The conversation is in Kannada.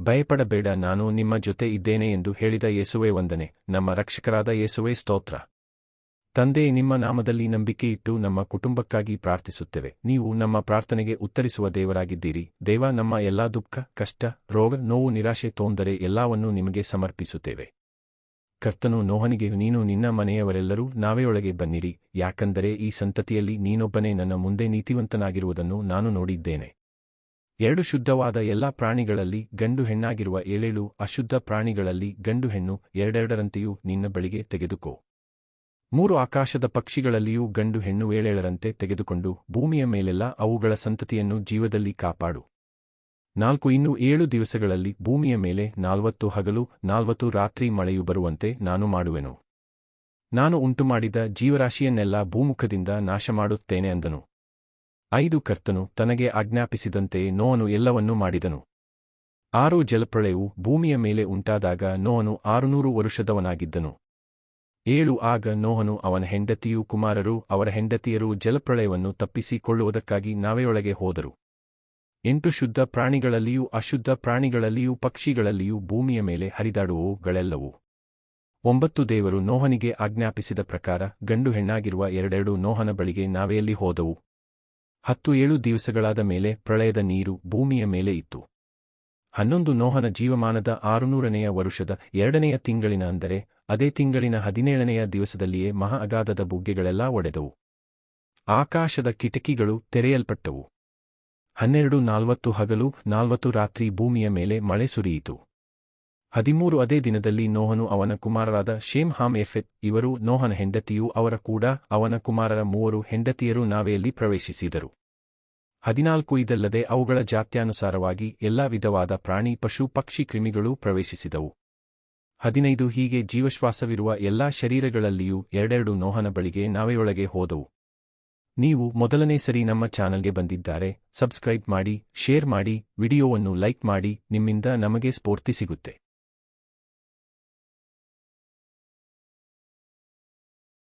ಭಯಪಡಬೇಡ, ನಾನು ನಿಮ್ಮ ಜೊತೆ ಇದ್ದೇನೆ ಎಂದು ಹೇಳಿದ ಯೇಸುವೆ ವಂದನೆ. ನಮ್ಮ ರಕ್ಷಕರಾದ ಯೇಸುವೆ ಸ್ತೋತ್ರ. ತಂದೆ, ನಿಮ್ಮ ನಾಮದಲ್ಲಿ ನಂಬಿಕೆ ಇಟ್ಟು ನಮ್ಮ ಕುಟುಂಬಕ್ಕಾಗಿ ಪ್ರಾರ್ಥಿಸುತ್ತೇವೆ. ನೀವು ನಮ್ಮ ಪ್ರಾರ್ಥನೆಗೆ ಉತ್ತರಿಸುವ ದೇವರಾಗಿದ್ದೀರಿ. ದೇವ, ನಮ್ಮ ಎಲ್ಲಾ ದುಃಖ, ಕಷ್ಟ, ರೋಗ, ನೋವು, ನಿರಾಶೆ ತೋಂದರೆ ಎಲ್ಲವನ್ನೂ ನಿಮಗೆ ಸಮರ್ಪಿಸುತ್ತೇವೆ. ಕರ್ತನು ನೋಹನಿಗೆ, ನೀನು ನಿನ್ನ ಮನೆಯವರೆಲ್ಲರೂ ನಾವೆಯೊಳಗೆ ಬನ್ನಿರಿ. ಯಾಕಂದರೆ ಈ ಸಂತತಿಯಲ್ಲಿ ನೀನೊಬ್ಬನೇ, ನನ್ನ ಮುಂದೆ ನೀತಿವಂತನಾಗಿರುವುದನ್ನು ನಾನು ನೋಡಿದ್ದೇನೆ. ಎರಡು ಶುದ್ಧವಾದ ಎಲ್ಲಾ ಪ್ರಾಣಿಗಳಲ್ಲಿ ಗಂಡು ಹೆಣ್ಣಾಗಿರುವ ಏಳೇಳು ಅಶುದ್ಧ ಪ್ರಾಣಿಗಳಲ್ಲಿ ಗಂಡು ಹೆಣ್ಣು ಎರಡೆರಡರಂತೆಯೂ ನಿನ್ನ ಬಳಿಗೆ ತೆಗೆದುಕೋ. ಮೂರು ಆಕಾಶದ ಪಕ್ಷಿಗಳಲ್ಲಿಯೂ ಗಂಡು ಹೆಣ್ಣು ಏಳೇಳರಂತೆ ತೆಗೆದುಕೊಂಡು ಭೂಮಿಯ ಮೇಲೆಲ್ಲ ಅವುಗಳ ಸಂತತಿಯನ್ನು ಜೀವದಲ್ಲಿ ಕಾಪಾಡು. ನಾಲ್ಕು ಇನ್ನು ಏಳು ದಿವಸಗಳಲ್ಲಿ ಭೂಮಿಯ ಮೇಲೆ ನಾಲ್ವತ್ತು ಹಗಲು, ನಾಲ್ವತ್ತು ರಾತ್ರಿ ಮಳೆಯು ಬರುವಂತೆ ನಾನು ಮಾಡುವೆನು. ನಾನು ಉಂಟುಮಾಡಿದ ಜೀವರಾಶಿಯನ್ನೆಲ್ಲ ಭೂಮುಖದಿಂದ ನಾಶಮಾಡುತ್ತೇನೆ ಅಂದನು. ಐದು ಕರ್ತನು ತನಗೆ ಆಜ್ಞಾಪಿಸಿದಂತೆ ನೋವನು ಎಲ್ಲವನ್ನೂ ಮಾಡಿದನು. ಆರು ಜಲಪ್ರಳಯವು ಭೂಮಿಯ ಮೇಲೆ ಉಂಟಾದಾಗ ನೋವನು ಆರುನೂರು ವರುಷದವನಾಗಿದ್ದನು. ಏಳು ಆಗ ನೋಹನು ಅವನ ಹೆಂಡತಿಯೂ ಕುಮಾರರು ಅವರ ಹೆಂಡತಿಯರು ಜಲಪ್ರಳಯವನ್ನು ತಪ್ಪಿಸಿಕೊಳ್ಳುವುದಕ್ಕಾಗಿ ನಾವೆಯೊಳಗೆ ಹೋದರು. ಎಂಟು ಶುದ್ಧ ಪ್ರಾಣಿಗಳಲ್ಲಿಯೂ ಅಶುದ್ಧ ಪ್ರಾಣಿಗಳಲ್ಲಿಯೂ ಪಕ್ಷಿಗಳಲ್ಲಿಯೂ ಭೂಮಿಯ ಮೇಲೆ ಹರಿದಾಡುವವುಗಳೆಲ್ಲವೂ. ಒಂಬತ್ತು ದೇವರು ನೋಹನಿಗೆ ಆಜ್ಞಾಪಿಸಿದ ಪ್ರಕಾರ ಗಂಡು ಹೆಣ್ಣಾಗಿರುವ ಎರಡೆರಡು ನೋಹನ ಬಳಿಗೆ ನಾವೆಯಲ್ಲಿ ಹೋದವು. ಹತ್ತು ಏಳು ದಿವಸಗಳಾದ ಮೇಲೆ ಪ್ರಳಯದ ನೀರು ಭೂಮಿಯ ಮೇಲೆ ಇತ್ತು. ಹನ್ನೊಂದು ನೋಹನ ಜೀವಮಾನದ ಆರುನೂರನೆಯ ವರುಷದ ಎರಡನೆಯ ತಿಂಗಳಿನ ಅಂದರೆ, ಅದೇ ತಿಂಗಳಿನ ಹದಿನೇಳನೆಯ ದಿವಸದಲ್ಲಿಯೇ ಮಹಾ ಅಗಾಧದ ಬುಗ್ಗೆಗಳೆಲ್ಲ ಒಡೆದವು. ಆಕಾಶದ ಕಿಟಕಿಗಳು ತೆರೆಯಲ್ಪಟ್ಟವು. ಹನ್ನೆರಡು ನಾಲ್ವತ್ತು ಹಗಲು ನಾಲ್ವತ್ತು ರಾತ್ರಿ ಭೂಮಿಯ ಮೇಲೆ ಮಳೆ ಸುರಿಯಿತು. ಹದಿಮೂರು ಅದೇ ದಿನದಲ್ಲಿ ನೋಹನು ಅವನ ಕುಮಾರರಾದ ಶೇಮ್ ಹಾಮ್ ಎಫೆತ್ ಇವರು ನೋಹನ ಹೆಂಡತಿಯು ಅವರ ಕೂಡ ಅವನ ಕುಮಾರರ ಮೂವರು ಹೆಂಡತಿಯರು ನಾವೆಯಲ್ಲಿ ಪ್ರವೇಶಿಸಿದರು. ಹದಿನಾಲ್ಕು ಇದಲ್ಲದೆ ಅವುಗಳ ಜಾತ್ಯಾನುಸಾರವಾಗಿ ಎಲ್ಲಾ ವಿಧವಾದ ಪ್ರಾಣಿ, ಪಶು, ಪಕ್ಷಿ ಕ್ರಿಮಿಗಳೂ ಪ್ರವೇಶಿಸಿದವು. ಹದಿನೈದು ಹೀಗೆ ಜೀವಶ್ವಾಸವಿರುವ ಎಲ್ಲಾ ಶರೀರಗಳಲ್ಲಿಯೂ ಎರಡೆರಡು ನೋಹನ ಬಳಿಗೆ ನಾವೆಯೊಳಗೆ ಹೋದವು. ನೀವು ಮೊದಲನೇ ಸರಿ ನಮ್ಮ ಚಾನಲ್ಗೆ ಬಂದಿದ್ದಾರೆ, ಸಬ್ಸ್ಕ್ರೈಬ್ ಮಾಡಿ, ಶೇರ್ ಮಾಡಿ, ವಿಡಿಯೋವನ್ನು ಲೈಕ್ ಮಾಡಿ, ನಿಮ್ಮಿಂದ ನಮಗೆ ಸ್ಫೂರ್ತಿ ಸಿಗುತ್ತೆ.